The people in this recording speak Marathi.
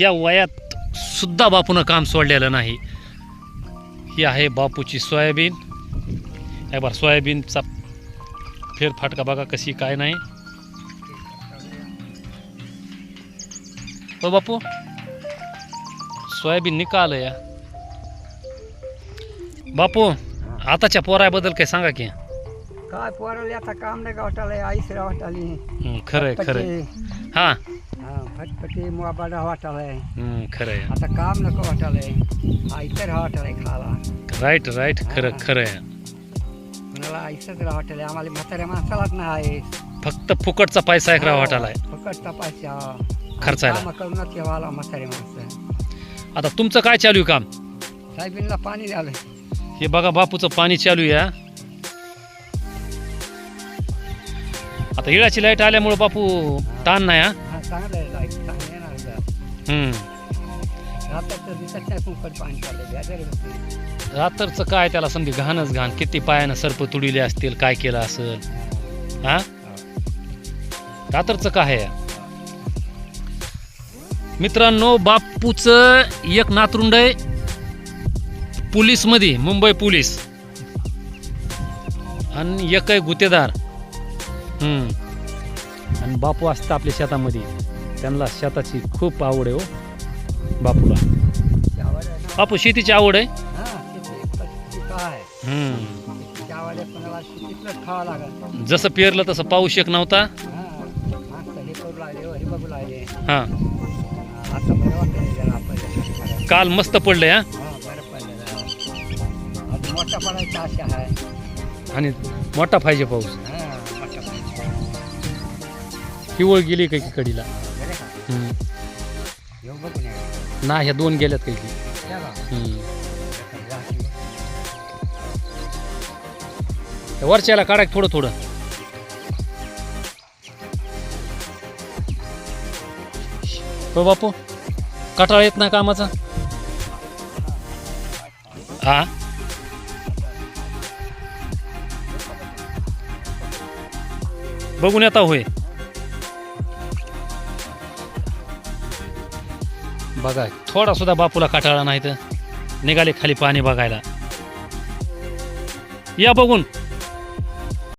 या वयात सुद्धा बापूनं काम सोडलेलं नाही. ही आहे बापूची सोयाबीन. हे बरं सोयाबीनचा फेरफाटका बघा कशी काय नाही. हो बापू सोयाबीन निकाल या. बापू आताच्या पोराबद्दल काही सांगा की. काय पोराला आता काम नाही वाटायला आईस वाटाली हं, खरंय खरंय. हा हा. फटफटी मोबाईल वाटालाय हं, खरंय आता काम नको वाटालंय आईतर वाटालंय खाला। राईट राईट खरं खरं आहे कुणाला आईसच वाटायला आम्हाला म्हाताऱ्या माणसालाच नाही फक्त फुकटचा पैसा एक वाटालाय फकट तपासच्या खर्चायला. काम करूनच येवाला म्हातारे माणसं। आता तुमचं काय चालू आहे काम? साहेबींना पाणी झालं हे बघा बापूचं पाणी चालू आहे हा. आता हिळाची लाइट आल्यामुळे बापू ताण नाही हा हा। चांगलं आहे लाइट चांगलं येणार आहे. हम्म. रात्र तर दिसत नाही फुकट पाणी चाललंय बेजारी बसली. रात्रचं काय त्याला समजी घाणच घाण. किती पायानं सर्प तुडिले असतील काय केलं असेल? हा? रात्रचं काय आहे? मित्रांनो बापूचं एक नातरुंड आहे. पोलीसमध्ये मुंबई पोलीस. आणि एक आहे गुतेदार हम्म. आणि बापू असतं आपल्या शेतामध्ये. त्यांना शेताची खूप आवड आहे हो बापूला. बापू शेतीची आवड आहे? हा, हम्म. जसं पेरलं तसं पाऊस एक नव्हता. हा. काल मस्त पडलंय हा? मोठा पडायचा आहे. आणि मोठा पाहिजे पाऊस. हा. हिवळ गेली काही कडीला? हम्म. ना ह्या दोन गेल्यात काही. हम्म. त्या वरच्याला काढा थोडं थोडं हो बापू कटाळा येत नाही कामाचा हा बघून येता होय बघा थोडा सुद्धा बापूला कटाळा नाही तर निघाले खाली पाणी बघायला. या बघून